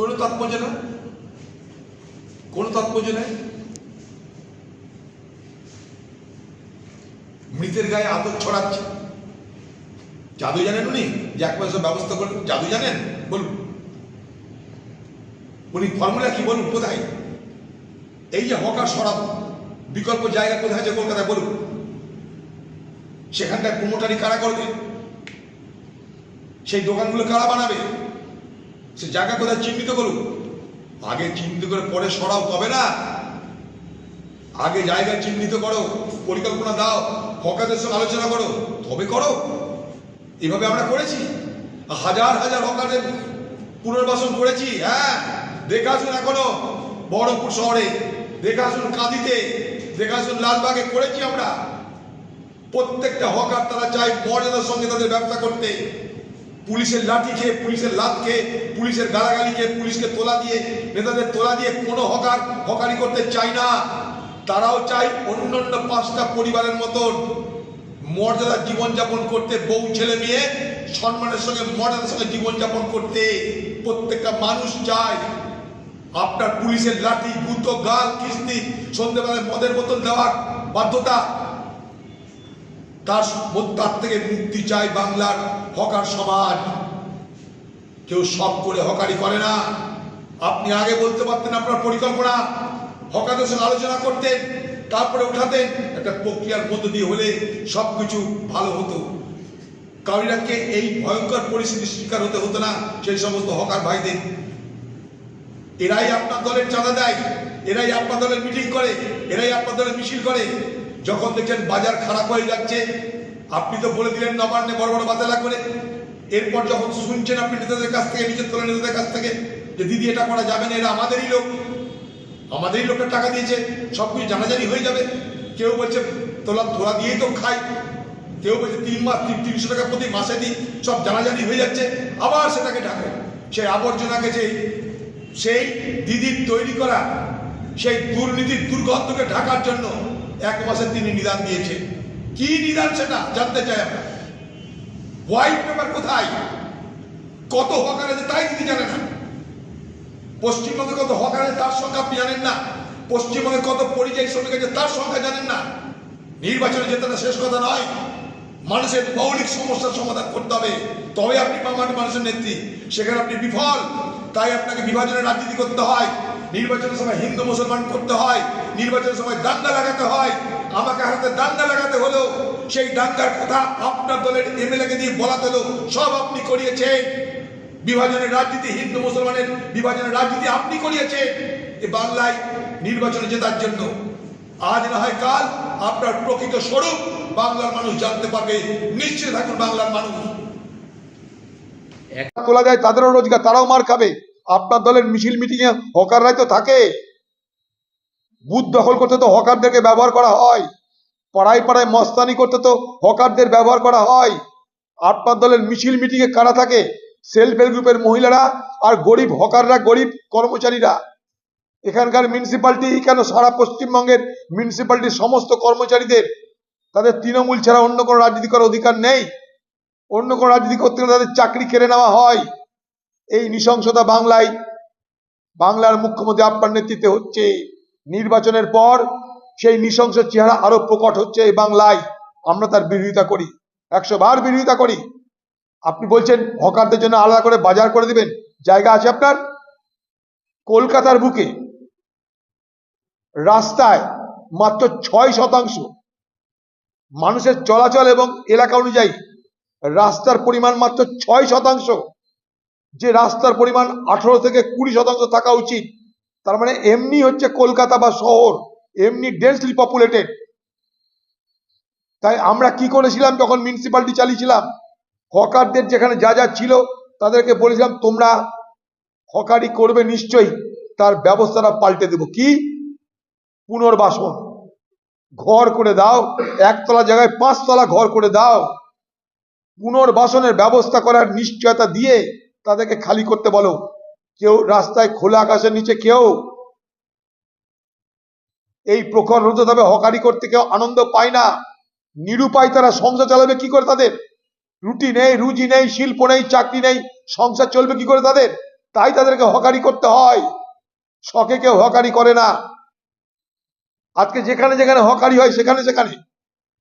কোনো তাৎপর্য না কোনো তাৎপর্য নেই? মৃতের গায়ে আতর ছড়াচ্ছে। জাদু জানেন উনি? যে এক পয়সা ব্যবস্থা করবেন জাদু জানেন? বলুন। উনি ফর্মুলা কি বলুন কোথায়? এই যে হকার সরাবো, বিকল্প জায়গা কোথায় আছে কলকাতায় বলুন। সেখানটায় প্রমোটারি কারা করবে সেই দোকানগুলো কারা বানাবে? সে জায়গা কোথায় চিহ্নিত করুক? আগে চিহ্নিত করে পরে সরাও, তবে না? আগে জায়গা চিহ্নিত করো, পরিকল্পনা দাও হকারদের সঙ্গে আলোচনা করো, তবে করো। এভাবে আমরা করেছি। হাজার হাজার হকারদের পুনর্বাসন করেছি হ্যাঁ? দেখে আসুন এখনও বহরমপুর শহরে দেখে আসুন কাঁদিতে দেখে আসুন লালবাগে করেছি আমরা। প্রত্যেকটা হকার তারা চায় মর্যাদার সঙ্গে তাদের ব্যবসা করতে। পুলিশের লাঠি খেয়ে, পুলিশের লাত খেয়ে, পুলিশের গালাগালি খেয়ে, পুলিশকে তোলা দিয়ে, নেতাদের তোলা দিয়ে কোনো হকার হকারি করতে চায় না। তারাও চায় অন্য অন্য পাঁচটা পরিবারের মতন মর্যাদা জীবনযাপন করতে, বউ, ছেলে, মেয়ে সম্মানের সঙ্গে, মর্যাদার সঙ্গে জীবনযাপন করতে। প্রত্যেকটা মানুষ চায় আপনার পুলিশের লাঠি, গুতো, গাল, কিস্তি সন্ধ্যেবেলায় মদের বোতল দেওয়ার বাধ্যতা তার তার থেকে মুক্তি চাই বাংলার হকার সমাজ। কেউ সব করে হকারি করে না। আপনি আগে বলতে পারতেন আপনার পরিকল্পনা। হকারদের সঙ্গে আলোচনা করতেন, তারপরে উঠাতেন। একটা প্রক্রিয়ার মধ্য দিয়ে হলে সব কিছু ভালো হতো। কাউরিরাকে এই ভয়ঙ্কর পরিস্থিতির শিকার হতে হতো না, সেই সমস্ত হকার ভাইদের। এরাই আপনার দলের চাঁদা দেয়, এরাই আপনার দলের মিটিং করে, এরাই আপনার দলের মিছিল করে। যখন দেখছেন বাজার খারাপ হয়ে যাচ্ছে, আপনি তো বলে দিলেন নবান্নে বড় বড় বাতেলা করে এরপর যখন শুনছেন আপনি নেতাদের কাছ থেকে, নিজের তোলা নেতাদের কাছ থেকে, যে দিদি, এটা করা যাবে না, এরা আমাদেরই লোক। আমাদেরই লোকটা টাকা দিয়েছে সব কিছু জানাজানি হয়ে যাবে। কেউ বলছে তোলা তোলা দিয়েই তো খাই। কেউ বলছে, তিন মাস, তিন, তিনশো টাকা প্রতি মাসে দিই, সব জানাজানি হয়ে যাচ্ছে। আবার সেটাকে ঢাকে সেই আবর্জনাকে সেই সেই দিদির তৈরি করা, সেই দুর্নীতির দুর্গন্ধকে ঢাকার জন্য এক মাসে তিনি নিদান দিয়েছে কি নিদান সেটা জানতে চাই আমরা। হোয়াইট পেপার কোথায়? কত হকার আছে তাই তিনি জানে না। পশ্চিমবঙ্গে কত হকার আছে তার সংখ্যা আপনি জানেন না। পশ্চিমবঙ্গে কত পরিযায়ী শ্রমিক আছে তার সংখ্যা জানেন না। নির্বাচনে জেতাটা শেষ কথা নয়। মানুষের মৌলিক সমস্যার সমাধান করতে হবে। তবে আপনি পাবেন মানুষের নেত্রী। সেখানে আপনি বিফল। তাই আপনাকে বিভাজনের রাজনীতি করতে হয়। নির্বাচনের সময় হিন্দু মুসলমান করতে হয়। নির্বাচনের সময় দাঙ্গা লাগাতে হয়। আমাকে হাতে দাঙ্গা লাগাতে হলো। সেই দাঙ্গার কথা আপনার দলের এমএলএ কে দিয়ে বলাতে হলো। সব আপনি করিয়েছেন। বিভাজনের রাজনীতি হিন্দু মুসলমানের বিভাজনের রাজনীতি আপনি করিয়েছেন। যে বাংলায় নির্বাচনে জেতার জন্য। আজ না হয় কাল আপনার প্রকৃত স্বরূপ বাংলার মানুষ জানতে পারবে। নিশ্চিত থাকুন বাংলার মানুষ। তোলা যায়, তাদেরও রোজগার, তারাও মার খাবে। আপনার দলের মিছিল মিটিং এ হকাররাই তো থাকে। বুথ দখল করতে তো হকারদেরকে ব্যবহার করা হয়। পাড়ায় পাড়ায় মস্তানি করতে তো হকারদের ব্যবহার করা হয়। আপনার দলের মিছিল মিটিংয়ে কারা থাকে সেলফ হেল্প গ্রুপের মহিলারা আর গরিব হকাররা, গরিব কর্মচারীরা। এখানকার মিউনিসিপালিটি কেন সারা পশ্চিমবঙ্গের মিউনিসিপালিটির সমস্ত কর্মচারীদের? তাদের তৃণমূল ছাড়া অন্য কোনো রাজনীতি করার অধিকার নেই। অন্য কোনো রাজনীতি করতে গেলে তাদের চাকরি কেড়ে নেওয়া হয়। এই নৃশংসতা বাংলায়, বাংলার মুখ্যমন্ত্রী আপনার নেতৃত্বে হচ্ছে। নির্বাচনের পর সেই নৃশংস চেহারা আরও প্রকট হচ্ছে এই বাংলায়। আমরা তার বিরোধিতা করি। একশো বার বিরোধিতা করি। আপনি বলছেন হকারদের জন্য আলাদা করে বাজার করে দিবেন। জায়গা আছে আপনার? কলকাতার বুকে। রাস্তায় মাত্র ছয় শতাংশ মানুষের চলাচল এবং এলাকা অনুযায়ী রাস্তার পরিমাণ মাত্র ছয় শতাংশ। যে রাস্তার পরিমাণ আঠারো থেকে কুড়ি শতাংশ থাকা উচিত। তার মানে এমনি হচ্ছে কলকাতা বা শহর, এমনি ডেন্সলি পপুলেটেড তাই আমরা কি করেছিলাম যখন মিউনিসিপালিটি চালিয়েছিলাম? হকারদের যেখানে যা যা ছিল, তাদেরকে বলেছিলাম, তোমরা হকারি করবে নিশ্চয়ই, তার ব্যবস্থাটা পাল্টে দেব। কি? পুনর্বাসন। ঘর করে দাও, একতলা জায়গায় পাঁচতলা ঘর করে দাও। পুনর্বাসনের ব্যবস্থা করার নিশ্চয়তা দিয়ে তাদেরকে খালি করতে বলো। কেউ রাস্তায় খোলা আকাশের নিচে কেউ এই প্রখর রোদে তবে হকারি করতে কেউ আনন্দ পায় না। নিরুপায় তারা সংসার চালাবে কি করে তাদের? রুটি নেই, রুজি নেই, শিল্প নেই, চাকরি নেই, সংসার চলবে কি করে তাদের? তাই তাদেরকে হকারি করতে হয়। শখে কেউ হকারি করে না। আজকে যেখানে যেখানে হকারি হয়, সেখানে সেখানে।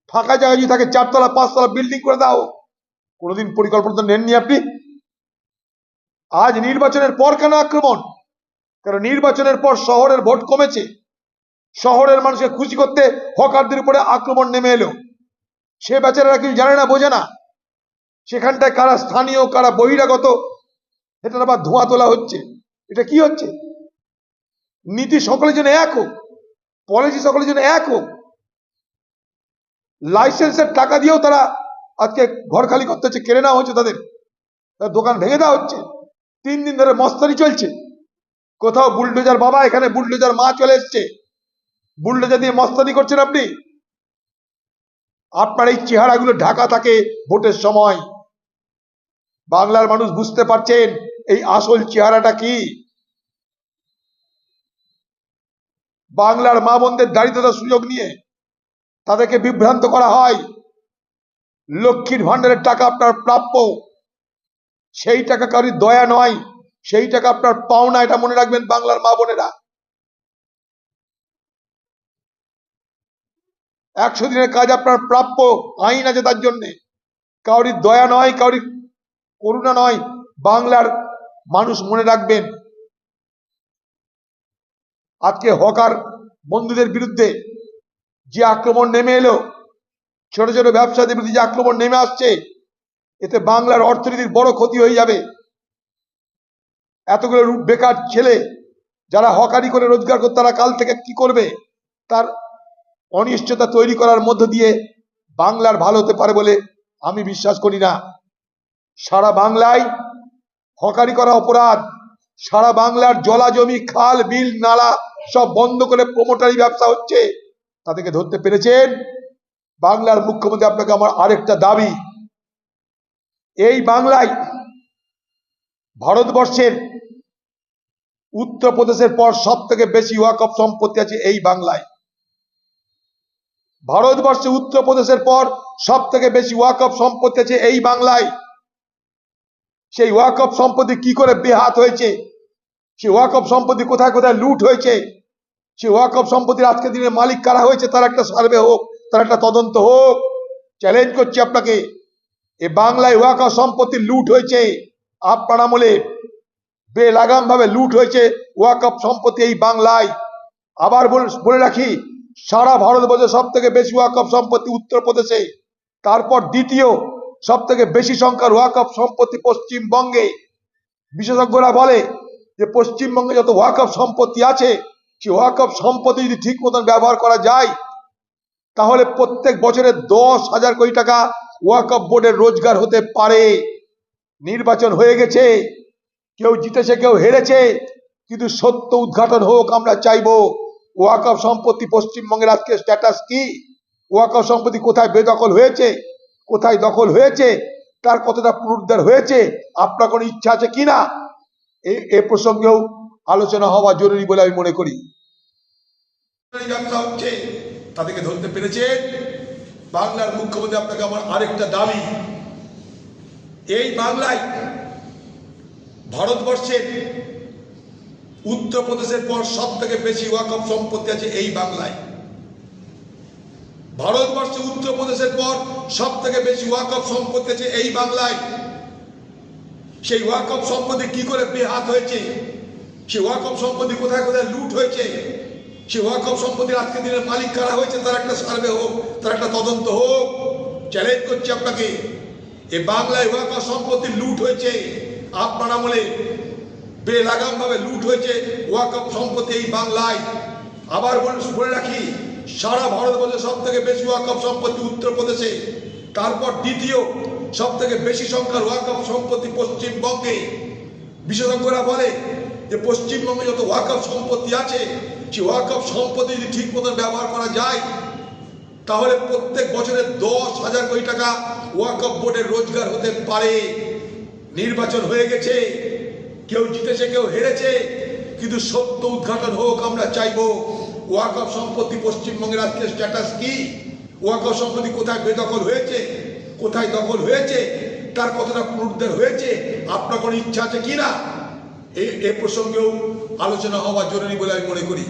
ফাঁকা জায়গায় যদি থাকে, চারতলা, পাঁচতলা বিল্ডিং করে দাও। কোনোদিন পরিকল্পনা তো নেননি আপনি? আজ নির্বাচনের পর কেন আক্রমণ? কারণ নির্বাচনের পর শহরের ভোট কমেছে। শহরের মানুষকে খুশি করতে হকারদের উপরে আক্রমণ নেমে এলো। সে বেচারারা কিছু জানে না, বোঝে না। সেখানটায় কারা স্থানীয়, কারা বহিরাগত এটা আবার ধোঁয়া তোলা হচ্ছে। এটা কি হচ্ছে? নীতি সকলের জন্য এক হোক, পলিসি সকলের জন্য এক হোক। লাইসেন্সের টাকা দিয়েও তারা আজকে ঘর খালি করতে হচ্ছে, কেড়ে নেওয়া হচ্ছে তাদের। তার দোকান ভেঙে দেওয়া হচ্ছে। তিন দিন ধরে মস্তানি চলছে। কোথাও বুলডোজার, বাবা, এখানে বুলডোজার মা চলে এসছে। বুলডোজার দিয়ে মস্তানি করছেন আপনি? আপনার এই চেহারাগুলো ঢাকা থাকে ভোটের সময়। বাংলার মানুষ বুঝতে পারছেন এই আসল চেহারাটা কি? বাংলার মা বোনদের দারিদ্রতার সুযোগ নিয়ে তাদেরকে বিভ্রান্ত করা হয়। লক্ষ্মীর ভান্ডারের টাকা আপনার প্রাপ্য। সেই টাকা কারোর দয়া নয়, সেই টাকা আপনার পাওনা, এটা মনে রাখবেন বাংলার মা বোনেরা। একশো দিনের কাজ আপনার প্রাপ্য, আইন আছে তার জন্যে। কাউরির দয়া নয় কাউরির করুণা নয়, বাংলার মানুষ মনে রাখবেন। আজকে হকার বন্ধুদের বিরুদ্ধে যে আক্রমণ নেমে এলো, ছোট ছোট ব্যবসাদের বিরুদ্ধে যে আক্রমণ নেমে আসছে এতে বাংলার অর্থনীতির বড় ক্ষতি হয়ে যাবে। এতগুলো বেকার ছেলে যারা হকারি করে রোজগার করতে তারা কাল থেকে কি করবে? তার অনিশ্চয়তা তৈরি করার মধ্য দিয়ে বাংলার ভালো হতে পারে বলে আমি বিশ্বাস করি না। সারা বাংলায় হকারি করা অপরাধ, সারা বাংলার জলা জমি, খাল, বিল, নালা সব বন্ধ করে প্রমোটারি ব্যবসা হচ্ছে। তাদেরকে ধরতে পেরেছেন? বাংলার মুখ্যমন্ত্রী আপনাকে আমার আরেকটা দাবি এই বাংলায় ভারতবর্ষের উত্তরপ্রদেশের পর সব থেকে বেশি ওয়াকফ সম্পত্তি আছে এই বাংলায়। ভারতবর্ষে উত্তরপ্রদেশের পর সব থেকে বেশি ওয়াকফ সম্পত্তি আছে এই বাংলায়। সেই ওয়াকফ সম্পত্তি কি করে বেহাত হয়েছে? সেই ওয়াকফ সম্পত্তি কোথায় কোথায় লুট হয়েছে? সেই ওয়াকফ সম্পত্তির আজকের দিনে মালিক কারা হয়েছে? তার একটা সার্ভে হোক, তার একটা তদন্ত হোক। চ্যালেঞ্জ করছি আপনাকে। এ বাংলায় ওয়াকফ সম্পত্তি লুট হয়েছে। আপনার আমলে বেলাগাম ভাবে লুট হয়েছে ওয়াকফ সম্পত্তি এই বাংলায়। আবার বল- রাখি, সারা ভারতবর্ষে সব থেকে বেশি ওয়াকফ সম্পত্তি উত্তরপ্রদেশে। তারপর দ্বিতীয় সব থেকে বেশি সংখ্যার ওয়াকফ সম্পত্তি পশ্চিমবঙ্গে। বিশেষজ্ঞরা বলে যে পশ্চিমবঙ্গে যত ওয়াকফ সম্পত্তি আছে সেই ওয়াকফ সম্পত্তি যদি ঠিক মতন ব্যবহার করা যায়, তাহলে প্রত্যেক বছরে দশ হাজার কোটি টাকা ওয়াকফ বোর্ডের রোজগার হতে পারে। নির্বাচন হয়ে গেছে। কেউ জিতেছে, কেউ হেরেছে। কিন্তু সত্য উদ্ঘাটন হোক, আমরা চাইব। ওয়াকফ সম্পত্তি পশ্চিমবঙ্গের আজকে স্ট্যাটাস কি? ওয়াকফ সম্পত্তি কোথায় বেদখল হয়েছে? কোথায় দখল হয়েছে? তার কতটা পুনরুদ্ধার হয়েছে? আপনার কোনো ইচ্ছা আছে কি না এ প্রসঙ্গেও আলোচনা হওয়া জরুরি বলে আমি মনে করি। তাদেরকে ধরতে পেরেছেন বাংলার মুখ্যমন্ত্রী আপনাকে আমার আরেকটা দাবি। এই বাংলায় ভারতবর্ষের উত্তরপ্রদেশের পর সব থেকে বেশি ওয়াকফ সম্পত্তি আছে এই বাংলায়। ভারতবর্ষে উত্তরপ্রদেশের পর সব থেকে বেশি ওয়াকফ সম্পত্তি আছে এই বাংলায়। সেই ওয়াকফ সম্পত্তি কি করে বেহাত হয়েছে? সেই ওয়াকফ সম্পত্তি কোথায় কোথায় লুট হয়েছে? সেই ওয়াকফ সম্পত্তির আজকের দিনের মালিক কারা হয়েছে, তার একটা সার্ভে হোক, তার একটা তদন্ত হোক। চ্যালেঞ্জ করছি আপনাকে। এ বাংলায় ওয়াকফ সম্পত্তি লুট হয়েছে। আপনার আমলে বেলাগাম ভাবে লুট হয়েছে ওয়াকফ সম্পত্তি এই বাংলায়। আবার বলে- রাখি, সারা ভারতবর্ষে সব থেকে বেশি ওয়াকফ সম্পত্তি উত্তরপ্রদেশে, তারপর দ্বিতীয় সব থেকে বেশি সংখ্যার ওয়াকফ সম্পত্তি পশ্চিমবঙ্গে। বিশেষজ্ঞরা বলে যে পশ্চিমবঙ্গে যত ওয়াকফ সম্পত্তি আছে ওয়াকফ সম্পত্তি যদি ঠিক মতন ব্যবহার করা যায়, তাহলে প্রত্যেক বছরে দশ হাজার কোটি টাকা ওয়াকফ বোর্ডের রোজগার হতে পারে। নির্বাচন হয়ে গেছে, কেউ জিতেছে, কেউ হেরেছে, কিন্তু সত্য উদ্ঘাটন হোক, আমরা চাইব ওয়াকফ সম্পত্তি পশ্চিমবঙ্গের আজকে স্ট্যাটাস কি? ওয়াকফ সম্পত্তি কোথায় বেদখল হয়েছে? কোথায় দখল হয়েছে? তার কতটা পুনরুদ্ধার হয়েছে? আপনার কোনো ইচ্ছা আছে কিনা? এই এ প্রসঙ্গেও আলোচনা হওয়া জরুরি বলে আমি মনে করি।